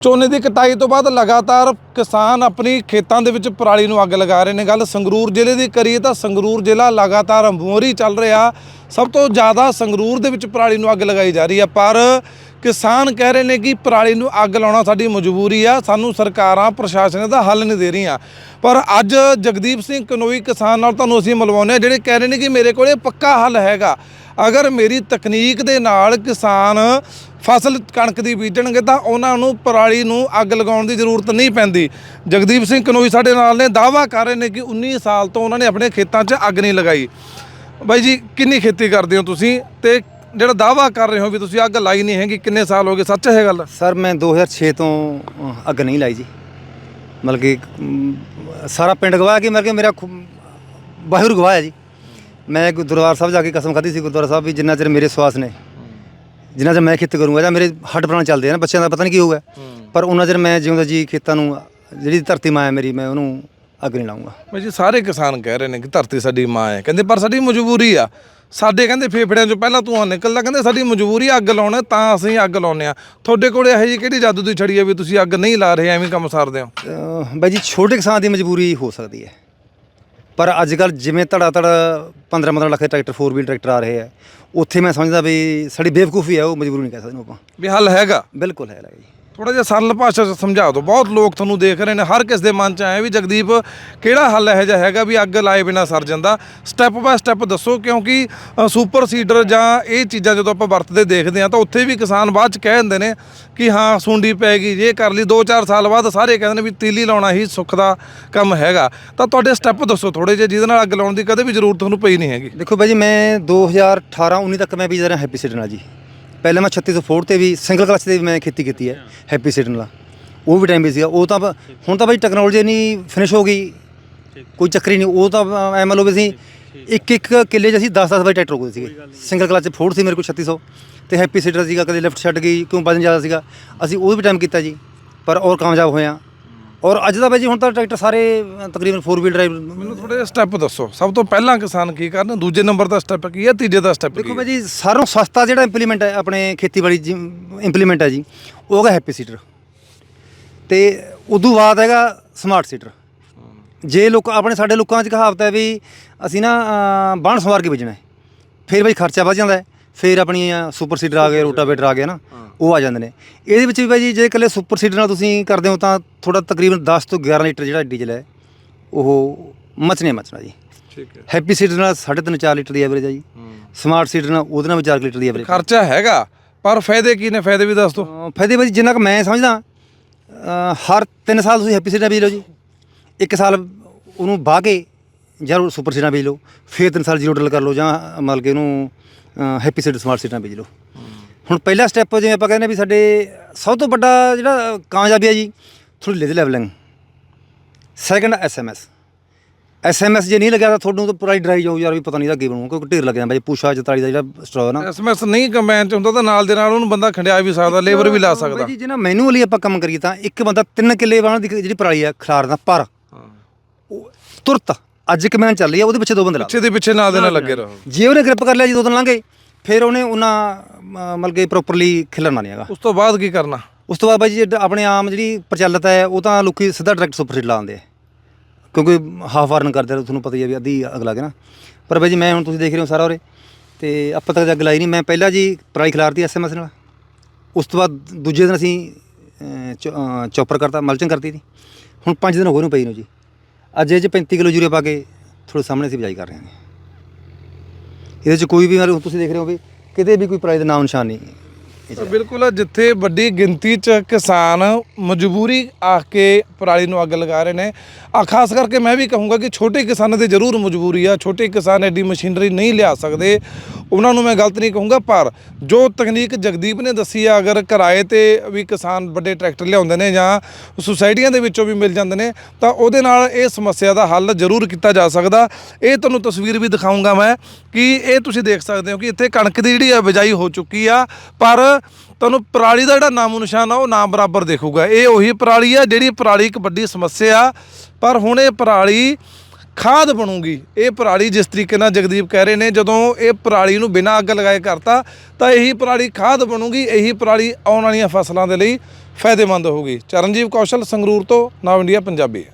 ਝੋਨੇ ਦੀ ਕਟਾਈ ਤੋਂ ਬਾਅਦ ਲਗਾਤਾਰ ਕਿਸਾਨ ਆਪਣੀ ਖੇਤਾਂ ਦੇ ਵਿੱਚ ਪਰਾਲੀ ਨੂੰ ਅੱਗ ਲਗਾ ਰਹੇ ਨੇ। ਗੱਲ ਸੰਗਰੂਰ ਜ਼ਿਲ੍ਹੇ ਦੀ ਕਰੀਏ ਤਾਂ ਸੰਗਰੂਰ ਜ਼ਿਲ੍ਹਾ ਲਗਾਤਾਰ ਮੋਹਰੀ ਚੱਲ ਰਿਹਾ। ਸਭ ਤੋਂ ਜ਼ਿਆਦਾ ਸੰਗਰੂਰ ਦੇ ਵਿੱਚ ਪਰਾਲੀ ਨੂੰ ਅੱਗ ਲਗਾਈ ਜਾ ਰਹੀ ਹੈ। ਪਰ ਕਿਸਾਨ ਕਹਿ ਰਹੇ ਨੇ ਕਿ ਪਰਾਲੀ ਨੂੰ ਅੱਗ ਲਾਉਣਾ ਸਾਡੀ ਮਜਬੂਰੀ ਆ। ਸਾਨੂੰ ਸਰਕਾਰਾਂ, ਪ੍ਰਸ਼ਾਸਨ ਦਾ ਹੱਲ ਨਹੀਂ ਦੇ ਰਹੀਆਂ। ਪਰ ਅੱਜ ਜਗਦੀਪ ਸਿੰਘ ਕਨੋਈ ਕਿਸਾਨ ਨਾਲ ਤੁਹਾਨੂੰ ਅਸੀਂ ਮਿਲਵਾਉਂਦੇ ਹਾਂ, ਜਿਹੜੇ ਕਹਿ ਰਹੇ ਨੇ ਕਿ ਮੇਰੇ ਕੋਲੇ ਪੱਕਾ ਹੱਲ ਹੈਗਾ। ਅਗਰ ਮੇਰੀ ਤਕਨੀਕ ਦੇ ਨਾਲ ਕਿਸਾਨ ਫਸਲ ਕਣਕ ਦੀ ਬੀਜਣਗੇ ਤਾਂ ਉਹਨਾਂ ਨੂੰ ਪਰਾਲੀ ਨੂੰ ਅੱਗ ਲਗਾਉਣ ਦੀ ਜ਼ਰੂਰਤ ਨਹੀਂ ਪੈਂਦੀ। ਜਗਦੀਪ ਸਿੰਘ ਕਨੋਈ ਸਾਡੇ ਨਾਲ ਨੇ ਦਾਅਵਾ ਕਰ ਰਹੇ ਨੇ ਕਿ 19 ਸਾਲ ਤੋਂ ਉਹਨਾਂ ਨੇ ਆਪਣੇ ਖੇਤਾਂ 'ਚ ਅੱਗ ਨਹੀਂ ਲਗਾਈ। ਬਾਈ ਜੀ ਕਿੰਨੀ ਖੇਤੀ ਕਰਦੇ ਹੋ ਤੁਸੀਂ? ਤੇ ਜਿਹੜਾ ਦਾਅਵਾ ਕਰ ਰਹੇ ਹੋ ਵੀ ਤੁਸੀਂ ਅੱਗ ਲਾਈ ਨਹੀਂ ਹੈਗੀ ਕਿੰਨੇ ਸਾਲ ਹੋ ਗਏ? ਸੱਚ ਹੈ ਗੱਲ? ਸਰ ਮੈਂ 2006 ਤੋਂ ਅੱਗ ਨਹੀਂ ਲਾਈ ਜੀ। ਮਤਲਬ ਕਿ ਸਾਰਾ ਪਿੰਡ ਗਵਾਹ ਕਿ ਮਤਲਬ ਕਿ ਮੇਰਾ ਵਾਹਿਗੁਰੂ ਗਵਾਹ ਹੈ ਜੀ। ਮੈਂ ਗੁਰਦੁਆਰਾ ਸਾਹਿਬ ਜਾ ਕੇ ਕਸਮ ਖਾਧੀ ਸੀ ਗੁਰਦੁਆਰਾ ਸਾਹਿਬ ਵੀ ਜਿੰਨਾ ਚਿਰ ਮੇਰੇ ਸਵਾਸ ਨੇ ਜਿੰਨਾ ਚਿਰ ਮੈਂ ਖੇਤ ਕਰੂੰਗਾ ਜਾਂ ਮੇਰੇ ਹੱਡ ਪ੍ਰਾਣ ਚੱਲਦੇ ਆ ਨਾ ਬੱਚਿਆਂ ਦਾ ਪਤਾ ਨਹੀਂ ਕੀ ਹੋਊਗਾ। ਪਰ ਉਹਨਾਂ ਚਿਰ ਮੈਂ ਜਿਉਂਦਾ ਜੀ ਖੇਤਾਂ ਨੂੰ ਜਿਹੜੀ ਧਰਤੀ ਮਾਂ ਹੈ ਮੇਰੀ ਮੈਂ ਉਹਨੂੰ ਅੱਗ ਨਹੀਂ ਲਾਉਂਗਾ ਬਾਈ ਜੀ ਸਾਰੇ ਕਿਸਾਨ ਕਹਿ ਰਹੇ ਨੇ ਕਿ ਧਰਤੀ ਸਾਡੀ ਮਾਂ ਹੈ। ਕਹਿੰਦੇ ਪਰ ਸਾਡੀ ਮਜਬੂਰੀ ਆ। ਸਾਡੇ ਕਹਿੰਦੇ ਫੇਫੜਿਆਂ 'ਚੋਂ ਪਹਿਲਾਂ ਧੂੰਆਂ ਨਿਕਲਦਾ ਕਹਿੰਦੇ ਸਾਡੀ ਮਜਬੂਰੀ ਆ ਅੱਗ ਲਾਉਣਾ ਤਾਂ ਅਸੀਂ ਅੱਗ ਲਾਉਂਦੇ ਆ ਤੁਹਾਡੇ ਕੋਲੇ ਇਹੋ ਜਿਹੀ ਕਿਹੜੀ ਜਾਦੂ ਦੀ ਛੜੀ ਹੈ ਵੀ ਤੁਸੀਂ ਅੱਗ ਨਹੀਂ ਲਾ ਰਹੇ ਐਵੇਂ ਕੰਮ ਸਾਰਦੇ ਹੋ? ਅਹ ਬਾਈ ਜੀ ਛੋਟੇ ਕਿਸਾਨ ਦੀ ਮਜਬੂਰੀ ਹੋ ਸਕਦੀ ਹੈ। ਪਰ ਅੱਜ ਕੱਲ ਜਿਵੇਂ ਧੜਾ ਧੜ 15 15 ਲੱਖ ਦੇ ਟਰੈਕਟਰ 4 ਵੀਲ ਟਰੈਕਟਰ ਆ ਰਹੇ ਆ ਉੱਥੇ ਮੈਂ ਸਮਝਦਾ ਵੀ ਸਾਡੀ ਬੇਵਕੂਫੀ ਹੈ ਉਹ ਮਜਬੂਰੀ ਨਹੀਂ ਕਹਿ ਸਕਦੇ ਆਪਾਂ। ਵੀ ਹੱਲ ਹੈਗਾ? ਬਿਲਕੁਲ ਹੈ ਜੀ। ਥੋੜਾ ਜਿਹਾ ਸਰਲ ਭਾਸ਼ਾ 'ਚ ਸਮਝਾ ਦਿਓ। ਬਹੁਤ ਲੋਕ ਤੁਹਾਨੂੰ ਦੇਖ ਰਹੇ ਨੇ ਹਰ ਕਿਸ ਦੇ ਮਨ 'ਚ ਆਇਆ ਵੀ ਜਗਦੀਪ ਕਿਹੜਾ ਹੱਲ ਇਹੋ ਜਿਹਾ ਹੈਗਾ ਵੀ ਅੱਗ ਲਾਏ ਬਿਨਾ ਸਰ ਜਾਂਦਾ? ਸਟੈਪ ਬਾਏ ਸਟੈਪ ਦੱਸੋ ਕਿਉਂਕਿ ਅ, ਸੁਪਰ ਸੀਡਰ ਜਾਂ ਇਹ ਚੀਜ਼ਾਂ ਜਦੋਂ ਆਪਾਂ ਵਰਤਦੇ ਦੇਖਦੇ ਆ ਤਾਂ ਉੱਥੇ ਵੀ ਕਿਸਾਨ ਬਾਅਦ 'ਚ ਕਹਿ ਦਿੰਦੇ ਨੇ ਕਿ ਹਾਂ ਸੁੰਡੀ ਪੈ ਗਈ ਜੇ ਕਰ ਲਈ 2-4 ਸਾਲ ਬਾਅਦ ਸਾਰੇ ਕਹਿੰਦੇ ਨੇ ਵੀ ਤੀਲੀ ਲਾਉਣਾ ਹੀ ਸੁੱਖ ਦਾ ਕੰਮ ਹੈਗਾ। ਤਾਂ ਤੁਹਾਡੇ ਸਟੈਪ ਦੱਸੋ ਥੋੜੇ ਜਿਹੇ ਜਿਹਦੇ ਨਾਲ ਅੱਗ ਲਾਉਣ ਦੀ ਕਦੇ ਵੀ ਜ਼ਰੂਰਤ ਤੁਹਾਨੂੰ ਪਈ ਨਹੀਂ ਹੈਗੀ। ਦੇਖੋ ਬਾਈ ਜੀ ਮੈਂ 2018 19 ਤੱਕ ਮੈਂ ਬੀਜਦਾ ਰਿਹਾ ਹੈਪੀ ਸੀਡਰ ਨਾਲ ਜੀ। ਪਹਿਲਾਂ ਮੈਂ 3604 ਤੇ ਵੀ ਸਿੰਗਲ ਕਲਚ ਤੇ ਵੀ ਮੈਂ ਖੇਤੀ ਕੀਤੀ ਹੈ ਹੈਪੀ ਸੀਡਰ ਨਾਲ ਉਹ ਵੀ ਟਾਈਮ ਵੀ ਸੀਗਾ ਉਹ ਤਾਂ ਹੁਣ ਤਾਂ ਬਾਈ ਟੈਕਨੋਲੋਜੀ ਨਹੀਂ ਫਿਨਿਸ਼ ਹੋ ਗਈ। ਕੋਈ ਚੱਕਰ ਹੀ ਨਹੀਂ। ਉਹ ਤਾਂ ਐ ਮੰਨ ਲਓ ਵੀ ਅਸੀਂ ਇੱਕ ਇੱਕ ਕਿੱਲੇ 'ਚ ਅਸੀਂ 10 10 ਬਾਈ ਟਰੈਕਟਰ ਰੋਕਦੇ ਸੀਗੇ। ਸਿੰਗਲ ਕਲਚ ਫੋਰਡ ਸੀ ਮੇਰੇ ਕੋਲ 3600 ਤੇ ਹੈਪੀ ਸੀਡਰ ਸੀਗਾ ਕਦੇ ਲਿਫਟ ਛੱਡ ਗਈ ਕਿਉਂ ਵਜਨ ਜ਼ਿਆਦਾ ਸੀਗਾ। ਅਸੀਂ ਉਹ ਵੀ ਟਾਈਮ ਕੀਤਾ ਜੀ। ਪਰ ਔਰ ਕਾਮਯਾਬ ਹੋਏ ਆ ਔਰ ਅੱਜ ਦਾ ਬਾਈ ਜੀ ਹੁਣ ਤਾਂ ਟਰੈਕਟਰ ਸਾਰੇ ਅ, ਤਕਰੀਬਨ 4 ਵੀਲ ਡਰਾਈਵ ਮੈਨੂੰ ਥੋੜੇ ਜਿਹੇ ਸਟੈਪ ਦੱਸੋ। ਸਭ ਤੋਂ ਪਹਿਲਾਂ ਕਿਸਾਨ ਕੀ ਕਰਨ? ਦੂਜੇ ਨੰਬਰ ਦਾ ਸਟੈਪ ਕੀ ਹੈ? ਤੀਜੇ ਦਾ ਸਟੈਪ ਕੀ ਦੇਖੋ ਹੈ? ਭਾਈ ਜੀ ਨਾਲੋਂ ਸਸਤਾ ਜਿਹੜਾ ਇੰਪਲੀਮੈਂਟ ਹੈ ਆਪਣੇ ਖੇਤੀਬਾੜੀ ਇੰਪਲੀਮੈਂਟ ਹੈ ਜੀ ਉਹ ਹੈਗਾ ਹੈਪੀ ਸੀਡਰ ਤੇ ਉਦੋਂ ਬਾਅਦ ਹੈਗਾ ਸਮਾਰਟ ਸੀਡਰ ਜੇ ਲੋਕ ਆਪਣੇ ਸਾਡੇ ਲੋਕਾਂ 'ਚ ਕਹਾਵਤ ਹੈ ਵੀ ਅਸੀਂ ਨਾ ਅਹ, ਬਾਣ ਸਵਾਰ ਕੇ ਵੇਚਣਾ ਹੈ। ਫਿਰ ਬਈ ਖਰਚਾ ਵੱਧ ਜਾਂਦਾ ਹੈ। ਫਿਰ ਆਪਣੀ ਸੁਪਰ ਸੀਡਰ ਆ ਗਏ ਰੋਟਾਵੇਟਰ ਆ ਗਏ ਨਾ ਉਹ ਆ ਜਾਂਦੇ ਨੇ। ਇਹਦੇ ਵਿੱਚ ਵੀ ਬਾਈ ਜੀ ਜੇ ਇਕੱਲੇ ਸੁਪਰ ਸੀਡਰ ਨਾਲ ਤੁਸੀਂ ਕਰਦੇ ਹੋ ਤਾਂ ਥੋੜਾ ਤਕਰੀਬਨ 10 ਤੋਂ 11 ਲੀਟਰ ਜਿਹੜਾ ਡੀਜ਼ਲ ਹੈ ਉਹ ਮਚਨੇ ਮਚਣਾ ਜੀ। ਠੀਕ ਹੈ। ਹੈਪੀ ਸੀਡਰ ਨਾਲ 3.5 4 ਲੀਟਰ ਦੀ ਐਵਰੇਜ ਹੈ ਜੀ। ਸਮਾਰਟ ਸੀਡਰ ਨਾਲ ਉਹਦੇ ਨਾਲ ਵੀ 4 ਲੀਟਰ ਦੀ ਐਵਰੇਜ ਖਰਚਾ ਹੈਗਾ ਪਰ ਫਾਇਦੇ ਕੀ ਨੇ? ਫਾਇਦੇ ਵੀ ਦੱਸ ਦਿਓ। ਫਾਇਦੇ ਭਾਜੀ ਜਿੰਨਾ ਕੁ ਮੈਂ ਸਮਝਦਾ ਹਰ 3 ਸਾਲ ਤੁਸੀਂ ਹੈਪੀ ਸੀਡਰ ਬੀਜ ਲਓ ਜੀ। ਇੱਕ ਸਾਲ ਉਹਨੂੰ ਵਾਹ ਕੇ ਜਾਂ ਸੁਪਰ ਸੀਡਰ ਬੀਜ ਲਓ। ਫਿਰ 3 ਸਾਲ ਜ਼ੀਰੋ ਡਲ ਕਰ ਲਓ ਜਾਂ ਮਤਲਬ ਕਿ ਉਹਨੂੰ ਹੈਪੀ ਸੀਡਰ ਸਮਾਰਟ ਸੀਡਰ ਬੀਜ ਲਓ। ਹੁਣ ਪਹਿਲਾ ਸਟੈਪ ਜਿਵੇਂ ਆਪਾਂ ਕਹਿੰਦੇ ਵੀ ਸਾਡੇ ਸਭ ਤੋਂ ਵੱਡਾ ਜਿਹੜਾ ਕਾਮਯਾਬੀ ਹੈ ਜੀ ਥੋੜੀ laser levelling second SMS SMS ਜੇ ਨਹੀਂ ਲੱਗਿਆ ਤਾਂ ਤੁਹਾਨੂੰ ਤਾਂ ਪੂਰਾ ਹੀ ਡਰਾਈ ਜਾਊ ਯਾਰ ਵੀ ਪਤਾ ਨਹੀਂ ਦਾ ਕੀ ਬਣੂ ਕਿਉਂਕਿ ਢੇਰ ਲੱਗ ਜਾਂਦਾ ਜੀ ਪੂਸ਼ਾ 44 ਦਾ ਜਿਹੜਾ ਸਟੋਰ ਹੈ ਨਾ। ਐਸਐਮਐਸ ਨਹੀਂ ਕੰਬਾਈਨ ਚ ਹੁੰਦਾ ਤਾਂ ਨਾਲ ਦੇ ਨਾਲ ਉਹਨੂੰ ਬੰਦਾ ਖੰਡਿਆ ਵੀ ਸਕਦਾ ਲੇਬਰ ਵੀ ਲਾ ਸਕਦਾ ਬਾਈ ਜੀ ਜੇ ਨਾ ਮੈਨੂਅਲੀ ਆਪਾਂ ਕੰਮ ਕਰੀਏ ਤਾਂ ਇੱਕ ਬੰਦਾ 3 ਕਿੱਲੇ ਵਾਲਾ ਦੀ ਜਿਹੜੀ ਪਰਾਲੀ ਆ ਖਿਲਾਰਦਾ ਪਰ ਉਹ ਤੁਰਤ ਅੱਜ ਕਮੈਨ ਚੱਲ ਰਹੀ ਆ ਉਹਦੇ ਪਿੱਛੇ ਦੋ ਬੰਦੇ ਲਾ ਪਿੱਛੇ ਦੇ ਪਿੱਛੇ ਨਾਲ ਦੇ ਨਾਲ ਲੱਗੇ ਰਹੋ। ਜੇ ਉਹਨੇ ਗ੍ਰਿਪ ਕਰ ਲਿਆ ਜੀ ਦੋ ਦਿਨ ਲੰਘੇ ਫਿਰ ਉਹਨੇ ਉਹਨਾਂ ਮਤਲਬ ਕਿ ਪ੍ਰੋਪਰਲੀ ਖਿਲਰਨਾ ਨਹੀਂ ਹੈਗਾ। ਉਸ ਤੋਂ ਬਾਅਦ ਕੀ ਕਰਨਾ? ਉਸ ਤੋਂ ਬਾਅਦ ਬਾਈ ਜੀ ਜਿਹੜਾ ਆਪਣੇ ਆਮ ਜਿਹੜੀ ਪ੍ਰਚਲਿਤ ਹੈ ਉਹ ਤਾਂ ਲੋਕੀ ਸਿੱਧਾ ਡਾਇਰੈਕਟ ਸੁਪਰ ਸੀਡ ਲਾਉਂਦੇ ਆ। ਕਿਉਂਕਿ ਹਾਫ ਵਾਰਨ ਕਰਦੇ ਆ ਤੁਹਾਨੂੰ ਪਤਾ ਹੀ ਆ ਵੀ ਅੱਧੀ ਅੱਗ ਲੱਗ ਨਾ। ਪਰ ਬਾਈ ਜੀ ਮੈਂ ਹੁਣ ਤੁਸੀਂ ਦੇਖ ਰਹੇ ਹੋ ਸਾਰਾ ਉਰੇ ਤੇ ਆਪਾਂ ਤੱਕ ਅੱਗ ਲਾਈ ਨਹੀਂ ਮੈਂ ਪਹਿਲਾਂ ਜੀ ਪਰਾਲੀ ਖਿਲਾਰਤੀ ਐਸਐਮਐਸ ਨਾਲ। ਉਸ ਤੋਂ ਬਾਅਦ ਦੂਜੇ ਦਿਨ ਅਸੀਂ ਚੌਪਰ ਕਰਤਾ ਮਲਚਿੰਗ ਕਰਤੀ ਸੀ ਹੁਣ 5 ਦਿਨ ਹੋ ਗਏ ਨੂੰ ਪਈ ਨੂੰ ਜੀ। ਅੱਜ ਇਹ ਚ 35 ਕਿਲੋ ਯੂਰੀਆ ਪਾ ਕੇ ਤੁਹਾਡੇ ਸਾਹਮਣੇ ਅਸੀਂ ਬਿਜਾਈ ਕਰ ਰਹੇ ਹਾਂ। ਇਹਦੇ ਚ ਕੋਈ ਵੀ ਮਤਲਬ ਤੁਸੀਂ ਦੇਖ ਰਹੇ ਹੋ ਵੀ ਕਿਤੇ ਵੀ ਕੋਈ ਪਰਾਲੀ ਦਾ ਨਾਮ ਨਿਸ਼ਾਨ ਨਹੀਂ। ਬਿਲਕੁਲ ਜਿੱਥੇ ਵੱਡੀ ਗਿਣਤੀ ਚ ਕਿਸਾਨ ਮਜਬੂਰੀ ਆ ਕੇ ਪਰਾਲੀ ਨੂੰ ਅੱਗ ਲਗਾ ਰਹੇ ਨੇ। ਆ ਖਾਸ ਕਰਕੇ ਮੈਂ ਵੀ ਕਹੂੰਗਾ ਕਿ ਛੋਟੇ ਕਿਸਾਨਾਂ ਦੀ ਜ਼ਰੂਰ ਮਜਬੂਰੀ ਆ। ਛੋਟੇ ਕਿਸਾਨ ਐਡੀ ਮਸ਼ੀਨਰੀ ਨਹੀਂ ਲਿਆ ਸਕਦੇ। ਉਹਨਾਂ ਨੂੰ ਮੈਂ ਗਲਤ ਨਹੀਂ ਕਹੂੰਗਾ, ਪਰ ਜੋ ਤਕਨੀਕ ਜਗਦੀਪ ਨੇ ਦੱਸੀ ਆ, ਅਗਰ ਕਿਰਾਏ ਤੇ ਵੀ ਕਿਸਾਨ ਵੱਡੇ ਟਰੈਕਟਰ ਲਿਆਉਂਦੇ ਨੇ ਜਾਂ ਸੁਸਾਇਟੀਆਂ ਦੇ ਵਿੱਚੋਂ ਵੀ ਮਿਲ ਜਾਂਦੇ ਨੇ, ਤਾਂ ਉਹਦੇ ਨਾਲ ਇਹ ਸਮੱਸਿਆ ਦਾ ਹੱਲ ਜ਼ਰੂਰ ਕੀਤਾ ਜਾ ਸਕਦਾ। ਇਹ ਤੁਹਾਨੂੰ ਤਸਵੀਰ ਵੀ ਦਿਖਾਉਂਗਾ ਮੈਂ ਕਿ ਇਹ ਤੁਸੀਂ ਦੇਖ ਸਕਦੇ ਹੋ ਕਿ ਇੱਥੇ ਕਣਕ ਦੀ ਜਿਹੜੀ ਆ ਬਿਜਾਈ ਹੋ ਚੁੱਕੀ ਆ, ਪਰ ਤੁਹਾਨੂੰ ਪਰਾਲੀ ਦਾ ਜਿਹੜਾ ਨਾਮੋ ਨਿਸ਼ਾਨ ਆ, ਉਹ ਨਾ ਬਰਾਬਰ ਦੇਖੂਗਾ। ਇਹ ਉਹੀ ਪਰਾਲੀ ਆ ਜਿਹੜੀ ਪਰਾਲੀ ਇੱਕ ਵੱਡੀ ਸਮੱਸਿਆ ਪਰ ਹੁਣ ਇਹ ਪਰਾਲੀ ਖਾਦ ਬਣੂਗੀ। ਇਹ ਪਰਾਲੀ ਜਿਸ ਤਰੀਕੇ ਨਾਲ ਜਗਦੀਪ ਕਹਿ ਰਹੇ ਨੇ, ਜਦੋਂ ਇਹ ਪਰਾਲੀ ਨੂੰ ਬਿਨਾਂ ਅੱਗ ਲਗਾਏ ਕਰਤਾ, ਤਾਂ ਇਹੀ ਪਰਾਲੀ ਖਾਦ ਬਣੂਗੀ, ਇਹੀ ਪਰਾਲੀ ਆਉਣ ਵਾਲੀਆਂ ਫਸਲਾਂ ਦੇ ਲਈ ਫਾਇਦੇਮੰਦ ਹੋਊਗੀ। ਚਰਨਜੀਤ ਕੌਸ਼ਲ ਸੰਗਰੂਰ ਤੋਂ, ਨਵ ਇੰਡੀਆ, ਪੰਜਾਬੀ।